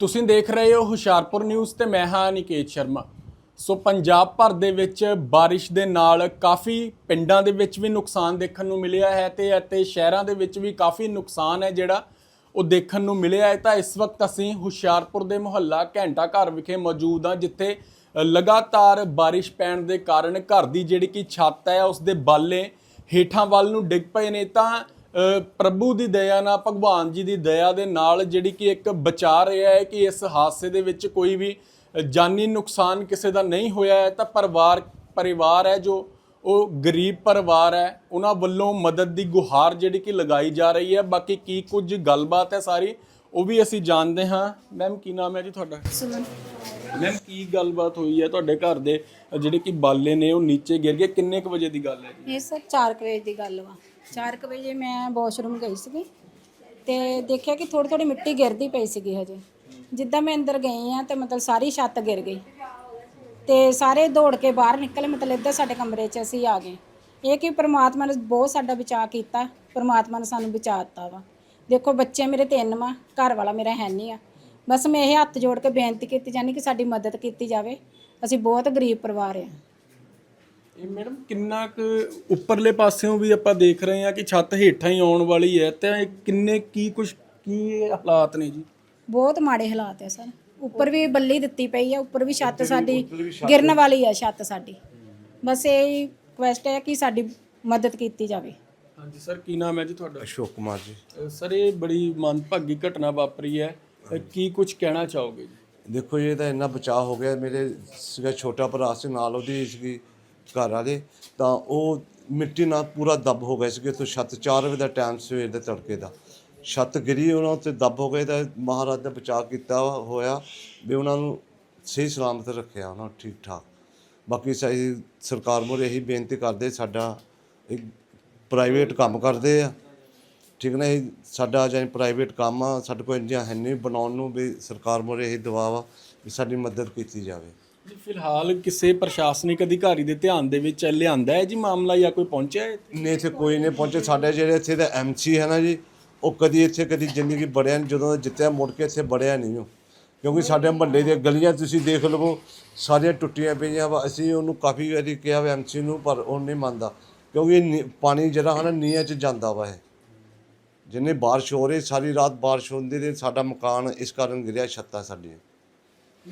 ਤੁਸੀਂ ਦੇਖ ਰਹੇ ਹੋ ਹੁਸ਼ਿਆਰਪੁਰ ਨਿਊਜ਼ ਤੇ ਮੈਂ ਹਾਂ ਨਿਕੇਤ ਸ਼ਰਮਾ। ਸੋ ਪੰਜਾਬ ਭਰ ਦੇ ਵਿੱਚ ਬਾਰਿਸ਼ ਦੇ ਨਾਲ ਕਾਫੀ ਪਿੰਡਾਂ ਦੇ ਵਿੱਚ ਵੀ ਨੁਕਸਾਨ ਦੇਖਣ ਨੂੰ ਮਿਲਿਆ ਹੈ ਤੇ ਅਤੇ ਸ਼ਹਿਰਾਂ ਦੇ ਵਿੱਚ ਵੀ ਕਾਫੀ ਨੁਕਸਾਨ ਹੈ ਜਿਹੜਾ ਉਹ ਦੇਖਣ ਨੂੰ ਮਿਲਿਆ ਹੈ। ਤਾਂ ਇਸ ਵਕਤ ਅਸੀਂ ਹੁਸ਼ਿਆਰਪੁਰ ਦੇ ਮੁਹੱਲਾ ਘੰਟਾ ਘਰ ਵਿਖੇ ਮੌਜੂਦ ਹਾਂ, ਜਿੱਥੇ ਲਗਾਤਾਰ ਬਾਰਿਸ਼ ਪੈਣ ਦੇ ਕਾਰਨ ਘਰ ਦੀ ਜਿਹੜੀ ਕਿ ਛੱਤ ਹੈ, ਉਸ ਦੇ ਬਾਲੇ ਹੇਠਾਂ ਵੱਲ ਨੂੰ ਡਿੱਗ ਪਏ ਨੇ। ਤਾਂ ਪ੍ਰਭੂ ਦੀ ਦਇਆ ਨਾਲ ਭਗਵਾਨ ਜੀ ਦੀ ਦਇਆ ਦੇ ਨਾਲ ਜਿਹੜੀ ਕਿ ਇੱਕ ਬਚਾ ਰਿਹਾ ਹੈ ਕਿ ਇਸ ਹਾਦਸੇ ਦੇ ਵਿੱਚ ਕੋਈ ਵੀ ਜਾਨੀ ਨੁਕਸਾਨ ਕਿਸੇ ਦਾ ਨਹੀਂ ਹੋਇਆ ਹੈ ਤਾਂ ਪਰਿਵਾਰ ਪਰਿਵਾਰ ਹੈ ਜੋ ਉਹ ਗਰੀਬ ਪਰਿਵਾਰ ਹੈ ਉਹਨਾਂ ਵੱਲੋਂ ਮਦਦ ਦੀ ਗੁਹਾਰ ਜਿਹੜੀ ਕਿ ਲਗਾਈ ਜਾ ਰਹੀ ਹੈ। ਬਾਕੀ ਕੀ ਕੁਝ ਗੱਲਬਾਤ ਹੈ ਸਾਰੀ ਉਹ ਵੀ ਅਸੀਂ ਜਾਣਦੇ ਹਾਂ। ਮੈਮ ਕੀ ਨਾਮ ਹੈ ਜੀ ਤੁਹਾਡਾ? ਸੁਮਨ। ਮੈਮ ਕੀ ਗੱਲਬਾਤ ਹੋਈ ਹੈ ਤੁਹਾਡੇ ਘਰ ਦੇ? ਜਿਹੜੇ ਕਿ ਬਾਲੇ ਨੇ ਉਹ ਨੀਚੇ ਗਿਰ ਗਏ। ਕਿੰਨੇ ਕੁ ਵਜੇ ਦੀ ਗੱਲ ਹੈ ਜੀ? ਇਹ ਸਰ 4 ਵਜੇ ਦੀ ਗੱਲ ਵਾ। 4 ਵਜੇ ਮੈਂ ਵਾਸ਼ਰੂਮ ਗਈ ਸੀਗੀ ਤੇ ਦੇਖਿਆ ਕਿ ਥੋੜੀ ਥੋੜੀ ਮਿੱਟੀ ਗਿਰਦੀ ਪਈ ਸੀਗੀ ਹਜੇ। ਜਿੱਦਾਂ ਮੈਂ ਅੰਦਰ ਗਈ ਆ ਤੇ ਮਤਲਬ ਸਾਰੀ ਛੱਤ ਗਿਰ ਗਈ। ਤੇ ਸਾਰੇ ਦੌੜ ਕੇ ਬਾਹਰ ਨਿਕਲੇ, ਮਤਲਬ ਇੱਧਰ ਸਾਡੇ ਕਮਰੇ 'ਚ ਅਸੀਂ ਆ ਗਏ। ਇਹ ਕਿ ਪ੍ਰਮਾਤਮਾ ਨੇ ਬਹੁਤ ਸਾਡਾ ਬਚਾਅ ਕੀਤਾ, ਪ੍ਰਮਾਤਮਾ ਨੇ ਸਾਨੂੰ ਬਚਾ ਦਿੱਤਾ ਵਾ। ਦੇਖੋ ਬੱਚੇ ਮੇਰੇ ਤਿੰਨ ਵਾ, ਘਰ ਵਾਲਾ ਮੇਰਾ ਹੈ ਨਹੀਂ ਆ। ਬਸ ਮੈਂ ਇਹ ਹੱਥ ਜੋੜ ਕੇ ਬੇਨਤੀ ਕੀਤੀ ਜਾਨੀ ਕਿ ਸਾਡੀ ਮਦਦ ਕੀਤੀ ਜਾਵੇ। ਅਸੀਂ ਬਹੁਤ ਗਰੀਬ ਪਰਿਵਾਰ ਆ। ਇਹ ਮੈਡਮ ਕਿੰਨਾ ਕੁ ਉੱਪਰਲੇ ਪਾਸਿਓਂ ਵੀ ਆਪਾਂ ਦੇਖ ਰਹੇ ਹਾਂ ਕਿ ਛੱਤ ਹੇਠਾਂ ਹੀ ਆਉਣ ਵਾਲੀ ਹੈ ਤੇ ਇਹ ਕਿੰਨੇ ਕੀ ਕੁਝ ਕੀ ਹਾਲਾਤ ਨੇ ਜੀ? ਬਹੁਤ ਮਾੜੇ ਹਾਲਾਤ ਹੈ ਸਰ। ਉੱਪਰ ਵੀ ਬੱਲੀ ਦਿੱਤੀ ਪਈ ਹੈ ਉੱਪਰ ਵੀ ਛੱਤ ਸਾਡੀ ਗਿਰਨ ਵਾਲੀ ਹੈ ਛੱਤ ਸਾਡੀ। ਬਸ ਇਹ ਰਿਕੁਐਸਟ ਹੈ ਕਿ ਸਾਡੀ ਮਦਦ ਕੀਤੀ ਜਾਵੇ। ਹਾਂਜੀ ਸਰ ਕੀ ਨਾਮ ਹੈ ਜੀ ਤੁਹਾਡਾ? ਅਸ਼ੋਕ ਕੁਮਾਰ ਜੀ। ਸਰ ਇਹ ਬੜੀ ਮੰਦਭਾਗੀ ਘਟਨਾ ਵਾਪਰੀ ਹੈ। ਕੀ ਕੁਝ ਕਹਿਣਾ ਚਾਹੋਗੇ ਜੀ? ਦੇਖੋ ਜੀ, ਇਹ ਤਾਂ ਇੰਨਾ ਬਚਾਅ ਹੋ ਗਿਆ। ਮੇਰੇ ਸੀਗਾ ਛੋਟਾ ਭਰਾ ਸੀ ਨਾਲ ਉਹਦੀ ਸੀਗੀ ਘਰ ਵਾਲੇ ਤਾਂ ਉਹ ਮਿੱਟੀ ਨਾਲ ਪੂਰਾ ਦੱਬ ਹੋ ਗਏ ਸੀਗੇ, ਤੋਂ ਛੱਤ 4 ਵਜੇ ਦਾ ਟਾਈਮ ਸਵੇਰ ਦੇ ਤੜਕੇ ਦਾ। ਛੱਤ ਗਿਰੀ ਉਹਨਾਂ ਤੇ ਦੱਬ ਹੋ ਗਏ, ਤਾਂ ਮਹਾਰਾਜ ਨੇ ਬਚਾਅ ਕੀਤਾ ਹੋਇਆ ਵੀ ਉਹਨਾਂ ਨੂੰ ਸਹੀ ਸਲਾਮਤ ਰੱਖਿਆ, ਉਹਨਾਂ ਠੀਕ ਠਾਕ। ਬਾਕੀ ਸਹੀ ਸਰਕਾਰ ਮੁਰੇ ਇਹੀ ਬੇਨਤੀ ਕਰਦੇ, ਸਾਡਾ ਇੱਕ ਪ੍ਰਾਈਵੇਟ ਕੰਮ ਕਰਦੇ ਆ। ਠੀਕ ਨਾ, ਇਹ ਸਾਡਾ ਜਾਨੀ ਪ੍ਰਾਈਵੇਟ ਕੰਮ ਆ, ਸਾਡੇ ਕੋਲ ਇੰਨੀਆਂ ਹੈ ਨਹੀਂ ਬਣਾਉਣ ਨੂੰ ਵੀ ਸਰਕਾਰ ਮੁਰੇ ਇਹ ਦਬਾਅ ਵਾ ਵੀ ਸਾਡੀ ਮਦਦ ਕੀਤੀ ਜਾਵੇ। ਫਿਲਹਾਲ ਕਿਸੇ ਪ੍ਰਸ਼ਾਸਨਿਕ ਅਧਿਕਾਰੀ ਦੇ ਧਿਆਨ ਦੇ ਵਿੱਚ ਲਿਆਂਦਾ ਹੈ ਜੀ ਮਾਮਲਾ ਜਾਂ ਕੋਈ ਪਹੁੰਚਿਆ ਹੈ? ਨਹੀਂ, ਇੱਥੇ ਕੋਈ ਨਹੀਂ ਪਹੁੰਚੇ ਸਾਡੇ ਜਿਹੜੇ ਇੱਥੇ ਦਾ ਐਮਸੀ ਹੈ ਨਾ ਜੀ, ਉਹ ਕਦੀ ਇੱਥੇ, ਕਦੀ ਜ਼ਿੰਦਗੀ ਬੜਿਆ ਨਹੀਂ ਜਦੋਂ ਜਿੱਤਿਆ ਮੁੜ ਕੇ ਇੱਥੇ ਬੜਿਆ ਨਹੀਂ ਉਹ। ਕਿਉਂਕਿ ਸਾਡੇ ਮਹੱਲੇ ਦੀਆਂ ਗਲੀਆਂ ਤੁਸੀਂ ਦੇਖ ਲਵੋ, ਸਾਰੀਆਂ ਟੁੱਟੀਆਂ ਪਈਆਂ ਵਾ। ਅਸੀਂ ਉਹਨੂੰ ਕਾਫੀ ਵਾਰੀ ਕਿਹਾ ਵਾ ਐਮਸੀ ਨੂੰ, ਪਰ ਉਹ ਨਹੀਂ ਮੰਨਦਾ। ਕਿਉਂਕਿ ਨੀ- ਪਾਣੀ ਜਿਹੜਾ ਹੈ ਨਾ ਨੀਹਾਂ 'ਚ ਜਾਂਦਾ ਵਾ ਇਹ। ਜਿੰਨੇ ਬਾਰਿਸ਼ ਹੋ ਰਹੀ, ਸਾਰੀ ਰਾਤ ਬਾਰਿਸ਼ ਹੁੰਦੀ ਤੇ ਸਾਡਾ ਮਕਾਨ ਇਸ ਕਾਰਨ ਗਿਰਿਆ, ਛੱਤਾਂ ਸਾਡੀਆਂ।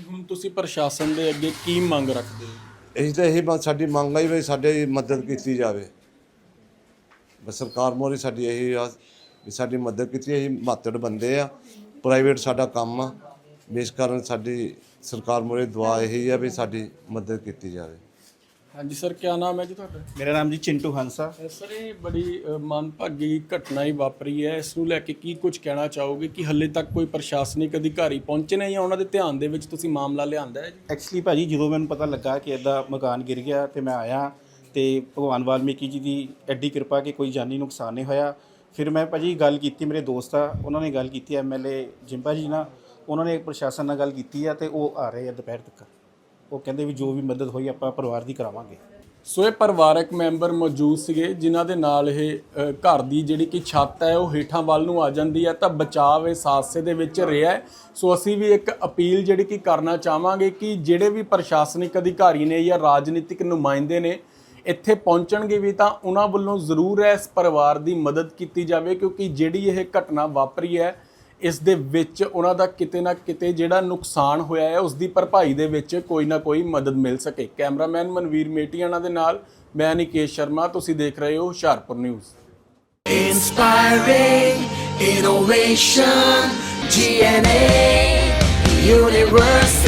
ਹੁਣ ਤੁਸੀਂ ਪ੍ਰਸ਼ਾਸਨ ਦੇ ਅੱਗੇ ਕੀ ਮੰਗ ਰੱਖਦੇ ਹੋ? ਅਸੀਂ ਤਾਂ ਇਹ ਮ- ਸਾਡੀ ਮੰਗ ਆਈ ਵੀ ਸਾਡੇ ਮਦਦ ਕੀਤੀ ਜਾਵੇ। ਬਸ ਸਰਕਾਰ ਮੋਰੀ ਸਾਡੀ ਇਹੀ ਆ ਵੀ ਸਾਡੀ ਮਦਦ ਕੀਤੀ ਅਸੀਂ ਮਾਤੜ ਬੰਦੇ ਆ ਪ੍ਰਾਈਵੇਟ ਸਾਡਾ ਕੰਮ ਆ। ਵੀ ਇਸ ਕਾਰਨ ਸਾਡੀ ਸਰਕਾਰ ਮੋਰੇ ਦੁਆ ਇਹੀ ਆ ਵੀ ਸਾਡੀ ਮਦਦ ਕੀਤੀ ਜਾਵੇ। ਹਾਂਜੀ ਸਰ ਕੀ ਨਾਮ ਹੈ ਜੀ ਤੁਹਾਡਾ? ਮੇਰਾ ਨਾਮ ਜੀ ਚਿੰਟੂ ਹੰਸਾ। ਸਰ ਇਹ ਬੜੀ ਅ, ਮੰਦਭਾਗੀ ਘਟਨਾ ਹੀ ਵਾਪਰੀ ਹੈ। ਇਸ ਨੂੰ ਲੈ ਕੇ ਕੀ ਕੁਝ ਕਹਿਣਾ ਚਾਹੋਗੇ ਕਿ ਹੱਲੇ ਤੱਕ ਕੋਈ ਪ੍ਰਸ਼ਾਸਨਿਕ ਅਧਿਕਾਰੀ ਪਹੁੰਚੇ ਨੇ ਜਾਂ ਉਹਨਾਂ ਦੇ ਧਿਆਨ ਦੇ ਵਿੱਚ ਤੁਸੀਂ ਮਾਮਲਾ ਲਿਆਂਦਾ ਹੈ ਜੀ? ਐਕਚੁਅਲੀ ਭਾਜੀ ਜਦੋਂ ਮੈਨੂੰ ਪਤਾ ਲੱਗਾ ਕਿ ਇਦਾਂ ਮਕਾਨ ਗਿਰ ਗਿਆ ਤੇ ਮੈਂ ਆਇਆ ਤੇ ਭਗਵਾਨ ਵਾਲਮੀਕੀ ਜੀ ਦੀ ਐਡੀ ਕਿਰਪਾ ਕਿ ਕੋਈ ਜਾਨੀ ਨੁਕਸਾਨ ਨਹੀਂ ਹੋਇਆ ਫਿਰ ਮੈਂ ਭਾਜੀ ਗੱਲ ਕੀਤੀ ਮੇਰੇ ਦੋਸਤ ਆ ਉਹਨਾਂ ਨੇ ਗੱਲ ਕੀਤੀ ਐਮਐਲਏ ਜਿੰਪਾ ਜੀ ਨਾਲ ਉਹਨਾਂ ਨੇ ਪ੍ਰਸ਼ਾਸਨ ਨਾਲ ਗੱਲ ਕੀਤੀ ਆ ਤੇ ਉਹ ਆ ਰਹੇ ਆ ਦੁਪਹਿਰ ਤੱਕ। ਉਹ ਕਹਿੰਦੇ ਵੀ ਜੋ ਵੀ ਮਦਦ ਹੋਈ ਆਪਾਂ ਪਰਿਵਾਰ ਦੀ ਕਰਾਵਾਂਗੇ ਸੋ ਇਹ ਪਰਿਵਾਰਕ ਮੈਂਬਰ ਮੌਜੂਦ ਸੀਗੇ ਜਿਨ੍ਹਾਂ ਦੇ ਨਾਲ ਇਹ ਅ, ਘਰ ਦੀ ਜਿਹੜੀ ਕਿ ਛੱਤ ਹੈ ਉਹ ਹੇਠਾਂ ਵੱਲ ਨੂੰ ਆ ਜਾਂਦੀ ਹੈ ਤਾਂ ਬਚਾਅ ਇਸ ਹਾਦਸੇ ਦੇ ਵਿੱਚ ਰਿਹਾ ਹੈ। ਸੋ ਅਸੀਂ ਵੀ ਇੱਕ ਅਪੀਲ ਜਿਹੜੀ ਕਿ ਕਰਨਾ ਚਾਹਾਂਗੇ ਕਿ ਜਿਹੜੇ ਵੀ ਪ੍ਰਸ਼ਾਸਨਿਕ ਅਧਿਕਾਰੀ ਨੇ ਜਾਂ ਰਾਜਨੀਤਿਕ ਨੁਮਾਇੰਦੇ ਨੇ ਇੱਥੇ ਪਹੁੰਚਣਗੇ ਵੀ ਤਾਂ ਉਹਨਾਂ ਵੱਲੋਂ ਜ਼ਰੂਰ ਇਸ ਪਰਿਵਾਰ ਦੀ ਮਦਦ ਕੀਤੀ ਜਾਵੇ ਕਿਉਂਕਿ ਜਿਹੜੀ ਇਹ ਘਟਨਾ ਵਾਪਰੀ ਹੈ ਇਸ ਦੇ ਵਿੱਚ ਉਹਨਾਂ ਦਾ ਕਿਤੇ ਨਾ ਕਿਤੇ ਜਿਹੜਾ ਨੁਕਸਾਨ ਹੋਇਆ ਹੈ ਉਸ ਦੀ ਭਰਪਾਈ ਦੇ ਵਿੱਚ ਕੋਈ ਨਾ ਕੋਈ ਮਦਦ ਮਿਲ ਸਕੇ ਕੈਮਰਾਮੈਨ ਮਨਵੀਰ ਮੇਟੀਆਣਾ ਦੇ ਨਾਲ ਮੈਂ ਨਿਕੇਸ਼ ਸ਼ਰਮਾ ਤੁਸੀਂ ਦੇਖ ਰਹੇ ਹੋ Hoshiarpur news Inspiring innovation, GNA Universe.